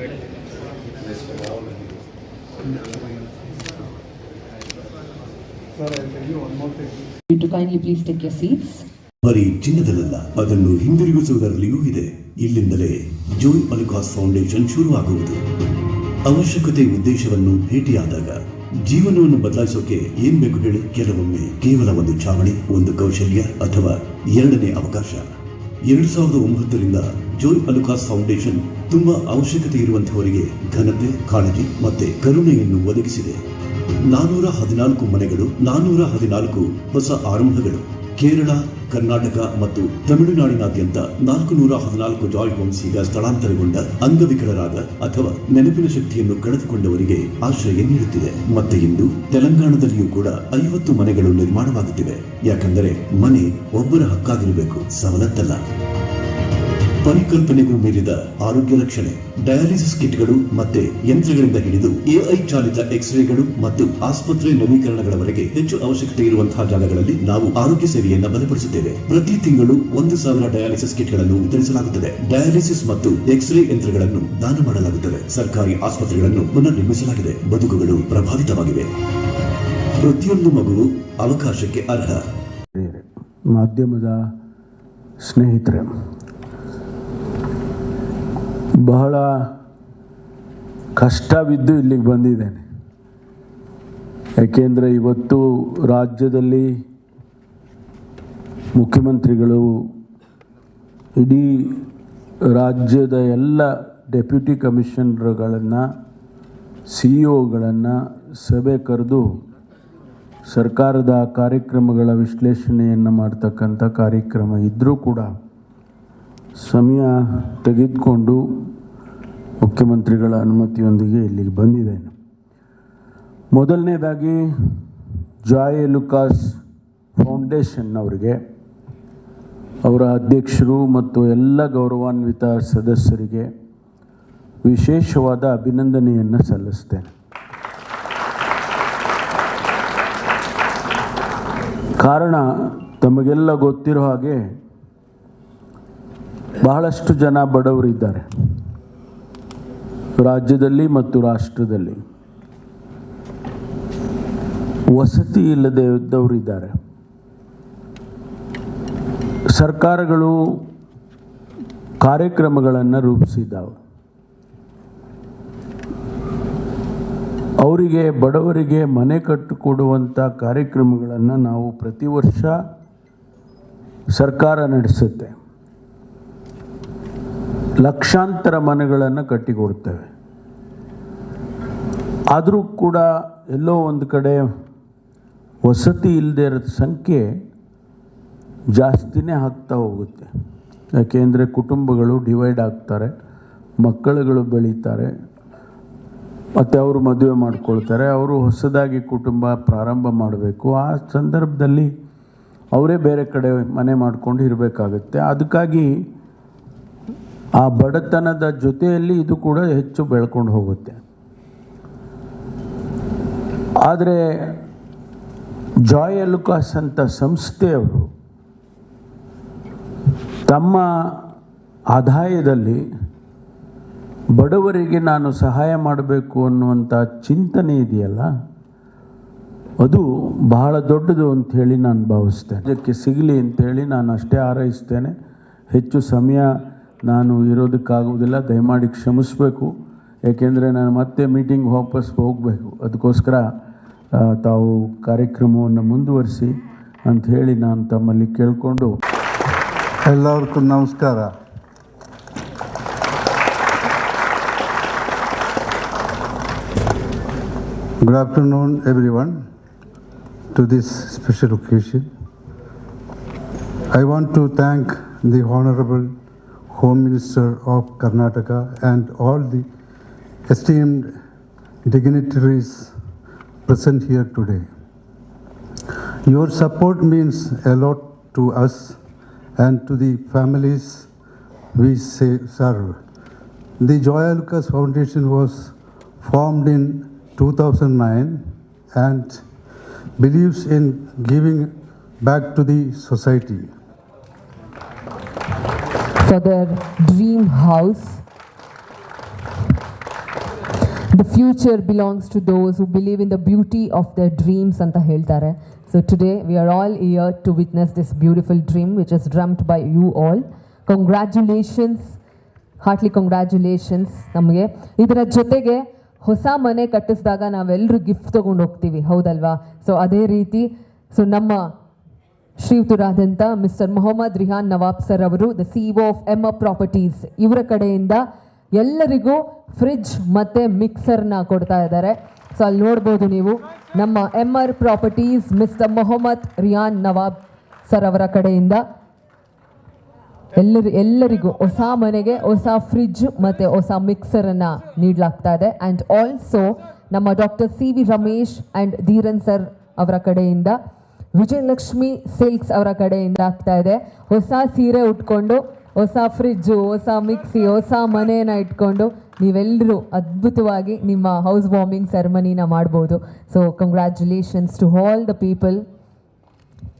You to kindly please take your seats. ಬರೀ ಚಿನ್ನದಲ್ಲ ಅದನ್ನು ಹಿಂದಿರುಗಿಸುವುದರಲ್ಲಿಯೂ ಇದೆ. ಇಲ್ಲಿಂದಲೇ ಜೋಯ್ ಪಲಿಕಾಸ್ ಫೌಂಡೇಶನ್ ಶುರುವಾಗುವುದು. ಅವಶ್ಯಕತೆ ಉದ್ದೇಶವನ್ನು ಭೇಟಿಯಾದಾಗ ಜೀವನವನ್ನು ಬದಲಾಯಿಸೋಕೆ ಏನ್ ಬೇಕು ಹೇಳಿ? ಕೆಲವೊಮ್ಮೆ ಕೇವಲ ಒಂದು ಚಾವಣಿ ಒಂದು ಕೌಶಲ್ಯ ಅಥವಾ ಎರಡನೇ ಅವಕಾಶ. ಎರಡ್ ಸಾವಿರದ ಒಂಬತ್ತರಿಂದ ಜೋಯ್ ಅಲುಕಾಸ್ ಫೌಂಡೇಶನ್ ತುಂಬಾ ಅವಶ್ಯಕತೆ ಇರುವಂತಹವರಿಗೆ ಘನತೆ, ಕಾಳಜಿ ಮತ್ತೆ ಕರುಣೆಯನ್ನು ಒದಗಿಸಿದೆ. ನಾನೂರ ಹದಿನಾಲ್ಕು ಮನೆಗಳು, ನಾನೂರ ಹದಿನಾಲ್ಕು ಹೊಸ ಆರಂಭಗಳು. ಕೇರಳ, ಕರ್ನಾಟಕ ಮತ್ತು ತಮಿಳುನಾಡಿನಾದ್ಯಂತ ನಾಲ್ಕು ನೂರ ಹದಿನಾಲ್ಕು ಜಾಯ್ ಹೋಮ್ಸ್ ಈಗ ಸ್ಥಳಾಂತರಗೊಂಡ ಅಂಗವಿಕಲರಾದ ಅಥವಾ ನೆನಪಿನ ಶಕ್ತಿಯನ್ನು ಕಳೆದುಕೊಂಡವರಿಗೆ ಆಶ್ರಯ ನೀಡುತ್ತಿದೆ. ಮತ್ತೆ ಇಂದು ತೆಲಂಗಾಣದಲ್ಲಿಯೂ ಕೂಡ ಐವತ್ತು ಮನೆಗಳು ನಿರ್ಮಾಣವಾಗುತ್ತಿವೆ. ಯಾಕಂದರೆ ಮನೆ ಒಬ್ಬರ ಹಕ್ಕಾಗಿರಬೇಕು. ಸವಲತ್ತಲ್ಲ. ಪರಿಕಲ್ಪನೆಗೂ ಮೀರಿದ ಆರೋಗ್ಯ ರಕ್ಷಣೆ, ಡಯಾಲಿಸಿಸ್ ಕಿಟ್ಗಳು ಮತ್ತೆ ಯಂತ್ರಗಳಿಂದ ಹಿಡಿದು ಎಐ ಚಾಲಿತ ಎಕ್ಸ್ರೇಗಳು ಮತ್ತು ಆಸ್ಪತ್ರೆ ನವೀಕರಣಗಳವರೆಗೆ ಹೆಚ್ಚು ಅವಶ್ಯಕತೆ ಇರುವಂತಹ ಜಾಗಗಳಲ್ಲಿ ನಾವು ಆರೋಗ್ಯ ಸೇವೆಯನ್ನು ಬಲಪಡಿಸುತ್ತೇವೆ. ಪ್ರತಿ ತಿಂಗಳು ಒಂದು ಸಾವಿರ ಡಯಾಲಿಸಿಸ್ ಕಿಟ್ಗಳನ್ನು ವಿತರಿಸಲಾಗುತ್ತದೆ. ಡಯಾಲಿಸಿಸ್ ಮತ್ತು ಎಕ್ಸ್ರೇ ಯಂತ್ರಗಳನ್ನು ದಾನ ಮಾಡಲಾಗುತ್ತದೆ. ಸರ್ಕಾರಿ ಆಸ್ಪತ್ರೆಗಳನ್ನು ಪುನರ್ ನಿರ್ಮಿಸಲಾಗಿದೆ ಬದುಕುಗಳು ಪ್ರಭಾವಿತವಾಗಿವೆ. ಪ್ರತಿಯೊಂದು ಮಗುವು ಅವಕಾಶಕ್ಕೆ ಅರ್ಹ. ಮಾಧ್ಯಮದ ಸ್ನೇಹಿತರೆ ಬಹಳ ಕಷ್ಟವಿದ್ದು ಇಲ್ಲಿಗೆ ಬಂದಿದ್ದೇನೆ. ಯಾಕೆಂದರೆ ಇವತ್ತು ರಾಜ್ಯದಲ್ಲಿ ಮುಖ್ಯಮಂತ್ರಿಗಳು ಇಡೀ ರಾಜ್ಯದ ಎಲ್ಲ ಡೆಪ್ಯೂಟಿ ಕಮಿಷನರ್ಗಳನ್ನು ಸಿ ಒಗಳನ್ನು ಸಭೆ ಕರೆದು ಸರ್ಕಾರದ ಕಾರ್ಯಕ್ರಮಗಳ ವಿಶ್ಲೇಷಣೆಯನ್ನು ಮಾಡ್ತಕ್ಕಂಥ ಕಾರ್ಯಕ್ರಮ ಇದ್ದರೂ ಕೂಡ ಸಮಯ ತೆಗೆದುಕೊಂಡು ಮುಖ್ಯಮಂತ್ರಿಗಳ ಅನುಮತಿಯೊಂದಿಗೆ ಇಲ್ಲಿಗೆ ಬಂದಿದ್ದೇನೆ. ಮೊದಲನೇದಾಗಿ ಜಾಯ್ ಲುಕಾಸ್ ಫೌಂಡೇಶನ್ ಅವರಿಗೆ, ಅವರ ಅಧ್ಯಕ್ಷರು ಮತ್ತು ಎಲ್ಲ ಗೌರವಾನ್ವಿತ ಸದಸ್ಯರಿಗೆ ವಿಶೇಷವಾದ ಅಭಿನಂದನೆಯನ್ನು ಸಲ್ಲಿಸ್ತೇನೆ ಕಾರಣ ತಮಗೆಲ್ಲ ಗೊತ್ತಿರೋ ಹಾಗೆ ಬಹಳಷ್ಟು ಜನ ಬಡವರಿದ್ದಾರೆ. ರಾಜ್ಯದಲ್ಲಿ ಮತ್ತು ರಾಷ್ಟ್ರದಲ್ಲಿ. ವಸತಿ ಇಲ್ಲದೆ ಇದ್ದವರಿದ್ದಾರೆ. ಸರ್ಕಾರಗಳು ಕಾರ್ಯಕ್ರಮಗಳನ್ನು ರೂಪಿಸಿದ್ದಾವೆ. ಅವರಿಗೆ, ಬಡವರಿಗೆ ಮನೆ ಕಟ್ಟಿಕೊಡುವಂಥ ಕಾರ್ಯಕ್ರಮಗಳನ್ನು ನಾವು ಪ್ರತಿ ವರ್ಷ ಸರ್ಕಾರ ನಡೆಸುತ್ತೆ. ಲಕ್ಷಾಂತರ ಮನೆಗಳನ್ನು ಕಟ್ಟಿಕೊಡ್ತೇವೆ. ಆದರೂ ಕೂಡ ಎಲ್ಲೋ ಒಂದು ಕಡೆ ವಸತಿ ಇಲ್ಲದೆ ಇರೋ ಸಂಖ್ಯೆ ಜಾಸ್ತಿನೇ ಆಗ್ತಾ ಹೋಗುತ್ತೆ. ಯಾಕೆಂದರೆ ಕುಟುಂಬಗಳು ಡಿವೈಡ್ ಆಗ್ತಾರೆ, ಮಕ್ಕಳುಗಳು ಬೆಳೀತಾರೆ, ಮತ್ತು ಅವರು ಮದುವೆ ಮಾಡ್ಕೊಳ್ತಾರೆ, ಅವರು ಹೊಸದಾಗಿ ಕುಟುಂಬ ಪ್ರಾರಂಭ ಮಾಡಬೇಕು. ಆ ಸಂದರ್ಭದಲ್ಲಿ ಅವರೇ ಬೇರೆ ಕಡೆ ಮನೆ ಮಾಡಿಕೊಂಡು ಇರಬೇಕಾಗುತ್ತೆ. ಅದಕ್ಕಾಗಿ ಆ ಬಡತನದ ಜೊತೆಯಲ್ಲಿ ಇದು ಕೂಡ ಹೆಚ್ಚು ಬೆಳ್ಕೊಂಡು ಹೋಗುತ್ತೆ. ಆದರೆ ಜಾಯ್ ಅಲುಕಾಸ್ ಅಂತ ಸಂಸ್ಥೆಯವರು ತಮ್ಮ ಆದಾಯದಲ್ಲಿ ಬಡವರಿಗೆ ನಾನು ಸಹಾಯ ಮಾಡಬೇಕು ಅನ್ನುವಂಥ ಚಿಂತನೆ ಇದೆಯಲ್ಲ? ಅದು ಬಹಳ ದೊಡ್ಡದು ಅಂಥೇಳಿ ನಾನು ಭಾವಿಸ್ತೇನೆ. ಅದಕ್ಕೆ ಸಿಗಲಿ ಅಂಥೇಳಿ ನಾನು ಅಷ್ಟೇ ಹಾರೈಸ್ತೇನೆ. ಹೆಚ್ಚು ಸಮಯ ನಾನು ಇರೋದಕ್ಕಾಗುವುದಿಲ್ಲ ದಯಮಾಡಿ ಕ್ಷಮಿಸಬೇಕು. ಏಕೆಂದರೆ ನಾನು ಮತ್ತೆ ಮೀಟಿಂಗ್ ವಾಪಸ್ ಹೋಗಬೇಕು. ಅದಕ್ಕೋಸ್ಕರ ತಾವು ಕಾರ್ಯಕ್ರಮವನ್ನು ಮುಂದುವರಿಸಿ ಅಂತ ಹೇಳಿ ನಾನು ತಮ್ಮಲ್ಲಿ ಕೇಳಿಕೊಂಡು. ಎಲ್ಲರಿಗೂ ನಮಸ್ಕಾರ. Good afternoon, everyone, to this special occasion. I want to thank the Honorable Home Minister of Karnataka and all the esteemed dignitaries present here today. Your support means a lot to us and to the families we serve. The Joya Lucas Foundation was formed in 2009 and believes in giving back to the society. For their dream house. The future belongs to those who believe in the beauty of their dreams, ಅಂತ ಹೇಳ್ತಾರೆ. So today we are all here to witness this beautiful dream which is dreamed by you all congratulations heartly congratulations ನಮಗೆ. ಇದರ ಜೊತೆಗೆ ಹೊಸ ಮನೆ ಕಟ್ಟಿಸಿದಾಗ ನಾವೆಲ್ಲರೂ gift ತೊಗೊಂಡು ಹೋಗ್ತೀವಿ, ಹೌದಲ್ವಾ? ಸೊ ಅದೇ ರೀತಿ ಸೊ ನಮ್ಮ ಶ್ರೀಯುತರಾದಂಥ ಮಿಸ್ಟರ್ ಮೊಹಮ್ಮದ್ ರಿಹಾನ್ ನವಾಬ್ ಸರ್ ಅವರು the CEO of M properties ಇವರ ಕಡೆಯಿಂದ ಎಲ್ಲರಿಗೂ ಫ್ರಿಜ್ ಮತ್ತು ಮಿಕ್ಸರ್ನ ಕೊಡ್ತಾ ಇದ್ದಾರೆ. ಸೊ ಅಲ್ಲಿ ನೋಡ್ಬೋದು ನೀವು ನಮ್ಮ M R properties mister Mohammed Riyan Nawab sir ಅವರ ಕಡೆಯಿಂದ ಎಲ್ಲರಿ, ಎಲ್ಲರಿಗೂ ಹೊಸ ಮನೆಗೆ ಹೊಸ ಫ್ರಿಜ್ ಮತ್ತು ಹೊಸ ಮಿಕ್ಸರನ್ನು ನೀಡಲಾಗ್ತಾ ಇದೆ. ಆ್ಯಂಡ್ ಆಲ್ಸೋ ನಮ್ಮ doctor C V Ramesh and Dheeran sir ಅವರ ಕಡೆಯಿಂದ ವಿಜಯಲಕ್ಷ್ಮಿ ಸಿಲ್ಕ್ಸ್ ಅವರ ಕಡೆಯಿಂದ ಆಗ್ತಾ ಇದೆ. ಹೊಸ ಸೀರೆ ಉಟ್ಕೊಂಡು, ಹೊಸ ಫ್ರಿಜ್ಜು ಹೊಸ ಮಿಕ್ಸಿ ಹೊಸ ಮನೆಯನ್ನು ಇಟ್ಕೊಂಡು ನೀವೆಲ್ಲರೂ ಅದ್ಭುತವಾಗಿ ನಿಮ್ಮ ಹೌಸ್ ವಾರ್ಮಿಂಗ್ ಸೆರೆಮನಿನ ಮಾಡ್ಬೋದು. So congratulations to all the people